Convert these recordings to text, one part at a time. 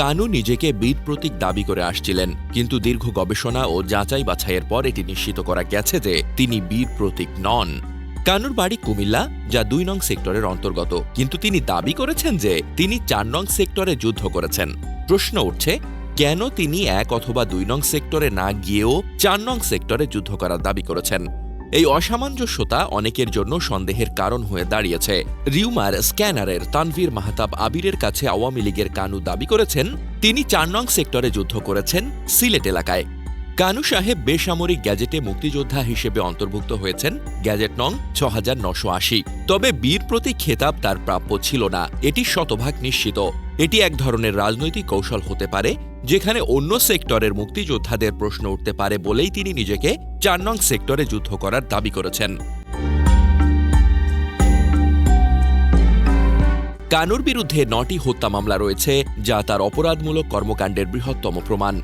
কানু নিজেকে বীর প্রতীক দাবি করে আসছিলেন, কিন্তু দীর্ঘ গবেষণা ও যাচাই বাছাইয়ের পর এটি নিশ্চিত করা গেছে যে তিনি বীর প্রতীক নন। কানুর বাড়ি কুমিল্লা, যা দুই নং সেক্টরের অন্তর্গত, কিন্তু তিনি দাবি করেছেন যে তিনি চার নং সেক্টরে যুদ্ধ করেছেন। প্রশ্ন উঠছে, কেন তিনি এক অথবা দুই নং সেক্টরে না গিয়েও চার নং সেক্টরে যুদ্ধ করার দাবি করেছেন? এই অসামঞ্জস্যতা অনেকের জন্য সন্দেহের কারণ হয়ে দাঁড়িয়েছে। রিউমার স্ক্যানারের তানভীর মাহতাব আবিরের কাছে আওয়ামী লীগের কানু দাবি করেছেন, তিনি চার নং সেক্টরে যুদ্ধ করেছেন সিলেট এলাকায়। কানু সাহেব বেসামরিক গ্যাজেটে মুক্তিযোদ্ধা হিসেবে অন্তর্ভুক্ত হয়েছেন। গ্যাজেট নং ছ হাজার নশো আশি। তবে বীর প্রতি খেতাব তার প্রাপ্য ছিল না। এটি শতভাগ নিশ্চিত। এটি এক ধরনের রাজনৈতিক কৌশল হতে পারে, যেখানে অন্য সেক্টরের মুক্তিযোদ্ধাদের প্রশ্ন উঠতে পারে বলেই তিনি নিজেকে চার নং সেক্টরে যুদ্ধ করার দাবি করেছেন। কানুর বিরুদ্ধে নটি হত্যা মামলা রয়েছে, যা তার অপরাধমূলক কর্মকাণ্ডের বৃহত্তম প্রমাণ।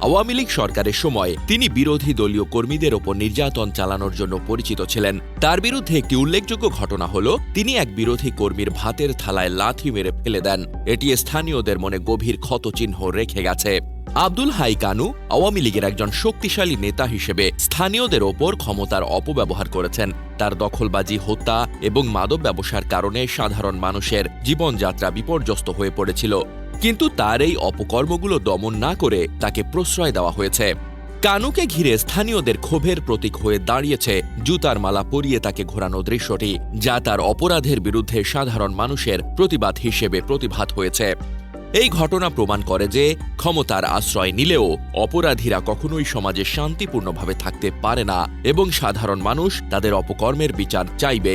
আওয়ামী লীগ সরকারের সময় তিনি বিরোধী দলীয় কর্মীদের ওপর নির্যাতন চালানোর জন্য পরিচিত ছিলেন। তার বিরুদ্ধে একটি উল্লেখযোগ্য ঘটনা হল, তিনি এক বিরোধী কর্মীর ভাতের থালায় লাথি মেরে ফেলে দেন। এটি স্থানীয়দের মনে গভীর ক্ষতচিহ্ন রেখে গেছে। আব্দুল হাই কানু আওয়ামী লীগের একজন শক্তিশালী নেতা হিসেবে স্থানীয়দের ওপর ক্ষমতার অপব্যবহার করেছেন। তার দখলবাজি, হত্যা এবং মাদক ব্যবসার কারণে সাধারণ মানুষের জীবনযাত্রা বিপর্যস্ত হয়ে পড়েছিল। কিন্তু তার এই অপকর্মগুলো দমন না করে তাকে প্রশ্রয় দেওয়া হয়েছে। কানুকে ঘিরে স্থানীয়দের ক্ষোভের প্রতীক হয়ে দাঁড়িয়েছে জুতার মালা পরিয়ে তাকে ঘোরানো দৃশ্যটি, যা তার অপরাধের বিরুদ্ধে সাধারণ মানুষের প্রতিবাদ হিসেবে প্রতিভাত হয়েছে। এই ঘটনা প্রমাণ করে যে ক্ষমতার আশ্রয় নিলেও অপরাধীরা কখনোই সমাজে শান্তিপূর্ণভাবে থাকতে পারে না এবং সাধারণ মানুষ তাদের অপকর্মের বিচার চাইবে।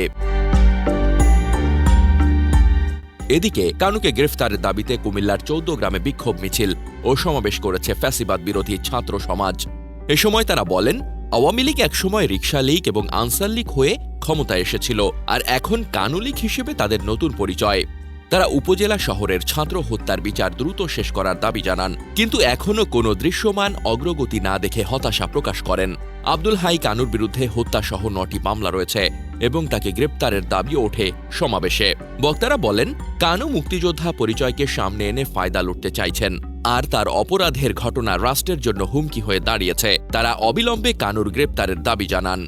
এদিকে, কানুকে গ্রেফতারের দাবিতে কুমিল্লার চৌদ্দ গ্রামে বিক্ষোভ মিছিল ও সমাবেশ করেছে ফ্যাসিবাদ বিরোধী ছাত্র সমাজ। এ সময় তারা বলেন, আওয়ামী লীগ একসময় রিক্সা লীগ এবং আনসার লীগ হয়ে ক্ষমতায় এসেছিল, আর এখন কানু লীগ হিসেবে তাদের নতুন পরিচয়। তারা উপজেলা শহরের ছাত্র হত্যার বিচার দ্রুত শেষ করার দাবি জানান, কিন্তু এখনও কোনো দৃশ্যমান অগ্রগতি না দেখে হতাশা প্রকাশ করেন। আব্দুল হাই কানুর বিরুদ্ধে হত্যাসহ নটি মামলা রয়েছে এবং তাকে গ্রেপ্তারের দাবিও ওঠে সমাবেশে। বক্তারা বলেন, কানু মুক্তিযোদ্ধা পরিচয়কে সামনে এনে ফায়দা লুটতে চাইছেন, আর তার অপরাধের ঘটনা রাষ্ট্রের জন্য হুমকি হয়ে দাঁড়িয়েছে। তারা অবিলম্বে কানুর গ্রেপ্তারের দাবি জানান।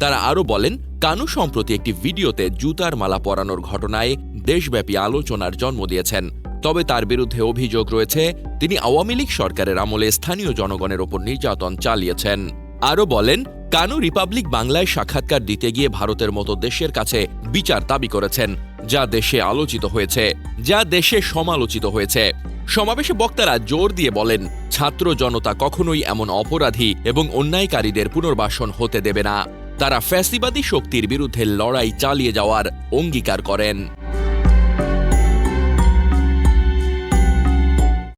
তারা আরও বলেন, কানু সম্প্রতি একটি ভিডিওতে জুতার মালা পরানোর ঘটনায় দেশব্যাপী আলোচনার জন্ম দিয়েছেন। তবে তার বিরুদ্ধে অভিযোগ রয়েছে, তিনি আওয়ামী লীগ সরকারের আমলে স্থানীয় জনগণের ওপর নির্যাতন চালিয়েছেন। আরও বলেন, কানু রিপাবলিক বাংলায় সাক্ষাৎকার দিতে গিয়ে ভারতের মতো দেশের কাছে বিচার দাবি করেছেন, যা দেশে আলোচিত হয়েছে, যা দেশে সমালোচিত হয়েছে। সমাবেশে বক্তারা জোর দিয়ে বলেন, ছাত্র জনতা কখনোই এমন অপরাধী এবং অন্যায়কারীদের পুনর্বাসন হতে দেবে না। তারা ফ্যাসিবাদী শক্তির বিরুদ্ধে লড়াই চালিয়ে যাওয়ার অঙ্গীকার করেন।